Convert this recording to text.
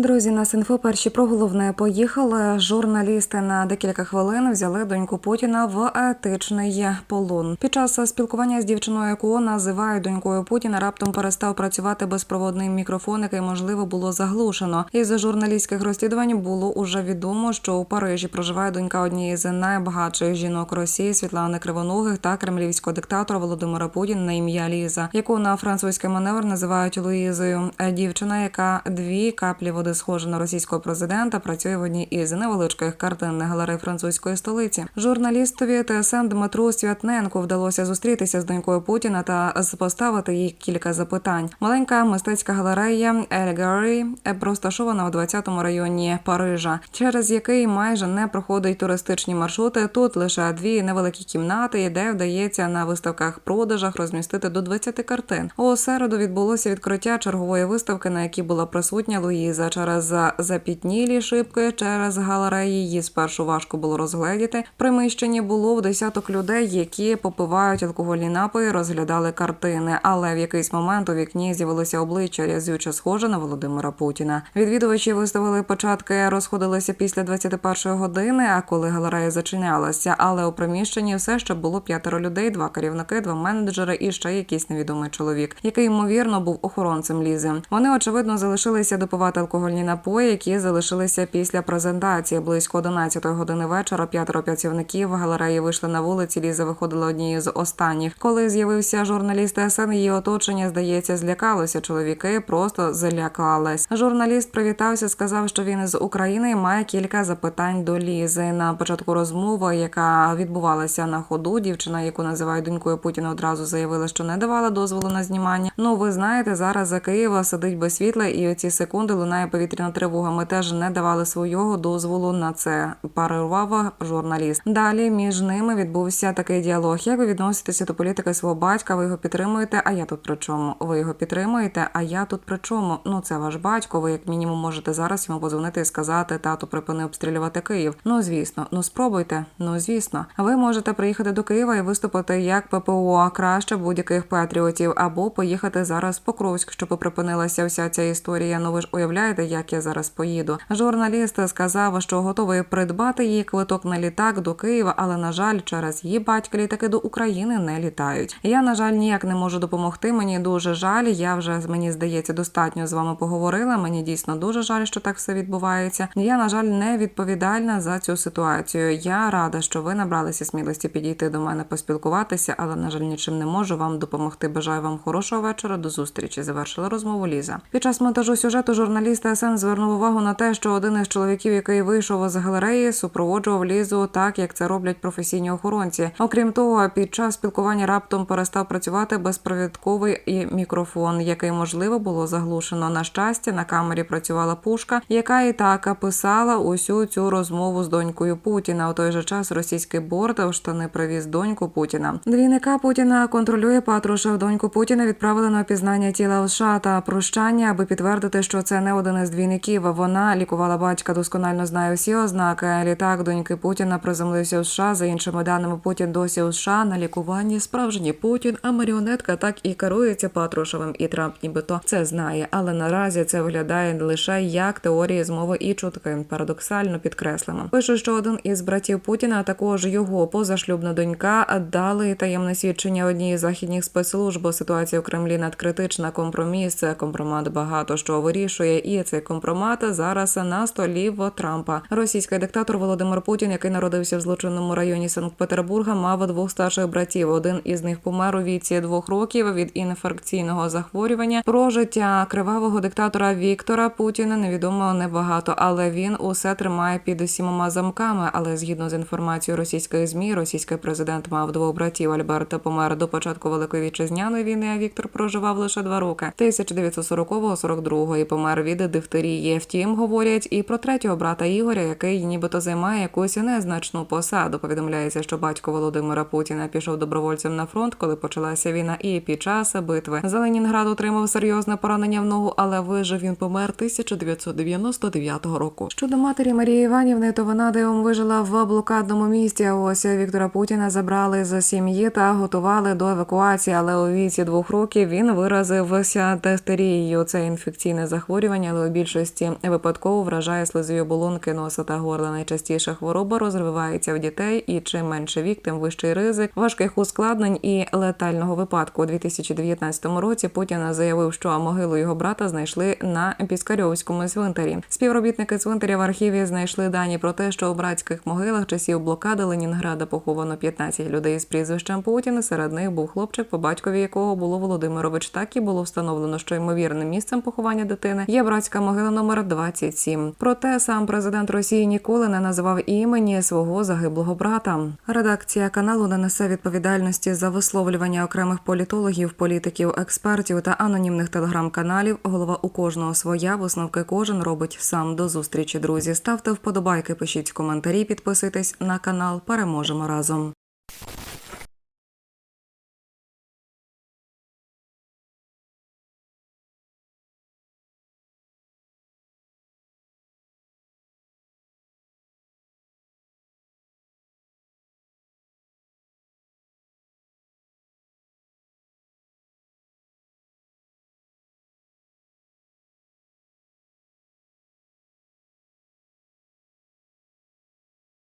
Друзі, на інфо перші про головне поїхали. Журналісти на декілька хвилин взяли доньку Путіна в етичний полон. Під час спілкування з дівчиною, яку називають донькою Путіна, раптом перестав працювати безпроводний мікрофон, який можливо було заглушено. Із журналістських розслідувань було уже відомо, що у Парижі проживає донька однієї з найбагатших жінок Росії Світлани Кривоногих та кремлівського диктатора Володимира Путіна на ім'я Ліза, яку на французький маневр називають Луїзою. Дівчина, яка дві каплі води схожа на російського президента, працює в одній із невеличких картинних галерей французької столиці. Журналістові ТСН Дмитру Святненку вдалося зустрітися з донькою Путіна та поставити їй кілька запитань. Маленька мистецька галерея Ель Галері розташована у 20-му районі Парижа, через який майже не проходить туристичні маршрути. Тут лише дві невеликі кімнати, де вдається на виставках продажах розмістити до 20 картин. У середу відбулося відкриття чергової виставки, на якій була присутня Луїза. Через запітнілі шибки через галереї її спершу важко було розгледіти. Приміщенні було в десяток людей, які попивають алкогольні напої, розглядали картини. Але в якийсь момент у вікні з'явилося обличчя рязюче схоже на Володимира Путіна. Відвідувачі виставили початки, розходилися після 21 години. А коли галерея зачинялася, але у приміщенні все ще було п'ятеро людей: два керівники, два менеджери і ще якийсь невідомий чоловік, який ймовірно був охоронцем лізи. Вони очевидно залишилися допивати алкогольні напої, які залишилися після презентації. Близько 11 години вечора. П'ятеро працівників галереї вийшли на вулиці. Ліза виходила однією з останніх. Коли з'явився журналіст СН, її оточення здається злякалося. Чоловіки просто злякались. Журналіст привітався, сказав, що він з України і має кілька запитань до Лізи. На початку розмови, яка відбувалася на ходу, дівчина, яку називають донькою Путіна, одразу заявила, що не давала дозволу на знімання. Ну ви знаєте, зараз за Києва сидить без світла, і оці секунди лунає повітряна тривога. Ми теж не давали свого дозволу на це. Парирував журналіст. Далі між ними відбувся такий діалог. Як ви відноситеся до політики свого батька? Ви його підтримуєте? А я тут при чому? Ви його підтримуєте? А я тут при чому? Ну це ваш батько. Ви як мінімум можете зараз йому подзвонити і сказати, тату припини обстрілювати Київ. Ну звісно, ну спробуйте. Ну звісно, ви можете приїхати до Києва і виступити як ППО краще будь-яких патріотів, або поїхати зараз в Покровськ, щоб припинилася вся ця історія. Ну ви ж уявляєте, як я зараз поїду. Журналіст сказав, що готовий придбати її квиток на літак до Києва, але на жаль, через її батька літаки до України не літають. Я на жаль ніяк не можу допомогти. Мені дуже жаль. Я вже мені здається достатньо з вами поговорила. Мені дійсно дуже жаль, що так все відбувається. Я на жаль не відповідальна за цю ситуацію. Я рада, що ви набралися смілості підійти до мене поспілкуватися, але на жаль, нічим не можу вам допомогти. Бажаю вам хорошого вечора. До зустрічі. Завершила розмову Ліза. Під час монтажу сюжету журналіст СН звернув увагу на те, що один із чоловіків, який вийшов з галереї, супроводжував лізу так, як це роблять професійні охоронці. Окрім того, під час спілкування раптом перестав працювати безпровідковий і мікрофон, який можливо було заглушено. На щастя, на камері працювала пушка, яка і так писала усю цю розмову з донькою Путіна. У той же час російський борт в штани привіз доньку Путіна. Двійника Путіна контролює Патрушев. Доньку Путіна відправили на опізнання тіла США та прощання, аби підтвердити, що це не один із двійників. Вона лікувала батька, досконально знає всі ознаки. Літак доньки Путіна приземлився у США. За іншими даними, Путін досі у США на лікуванні. Справжній Путін, а маріонетка так і керується Патрушевим. І Трамп, нібито це знає. Але наразі це виглядає лише як теорії змови і чутки. Парадоксально підкреслимо. Пише, що один із братів Путіна, а також його позашлюбна донька, дали таємне свідчення одній із західних спецслужб. Ситуація в Кремлі надкритична. Компроміс компромат багато що вирішує, і цей компромат зараз на столі в Трампа. Російський диктатор Володимир Путін, який народився в злочинному районі Санкт-Петербурга, мав двох старших братів. Один із них помер у віці двох років від інфекційного захворювання. Про життя кривавого диктатора Віктора Путіна невідомо небагато, але він усе тримає під сімома замками. Але згідно з інформацією російських змі, російський президент мав двох братів. Альберт помер до початку великої вітчизняної війни. А Віктор проживав лише два роки. 1940-42 і помер від дифтерії. Втім, говорять і про третього брата Ігоря, який нібито займає якусь незначну посаду. Повідомляється, що батько Володимира Путіна пішов добровольцем на фронт, коли почалася війна, і під час битви за Ленінград отримав серйозне поранення в ногу, але вижив він помер 1999 року. Щодо матері Марії Іванівни, то вона дивом вижила в блокадному місті. Ось Віктора Путіна забрали з сім'ї та готували до евакуації. Але у віці двох років він виразився дифтерією. Це інфекційне захворювання, але більшості випадково вражає слизові оболонки носа та горла. Найчастіше хвороба розвивається в дітей, і чим менше вік, тим вищий ризик важких ускладнень і летального випадку. У 2019 році Путін заявив, що могилу його брата знайшли на Піскарьовському цвинтарі. Співробітники цвинтаря в архіві знайшли дані про те, що у братських могилах часів блокади Ленінграда поховано 15 людей з прізвищем Путін. Серед них був хлопчик, по батькові якого було Володимирович. Так і було встановлено, що ймовірним місцем поховання дитини є братська могила номер 27. Проте сам президент Росії ніколи не називав імені свого загиблого брата. Редакція каналу не несе відповідальності за висловлювання окремих політологів, політиків, експертів та анонімних телеграм-каналів. Голова у кожного своя висновки кожен робить сам. До зустрічі, друзі. Ставте вподобайки, пишіть коментарі, підписуйтесь на канал. Переможемо разом.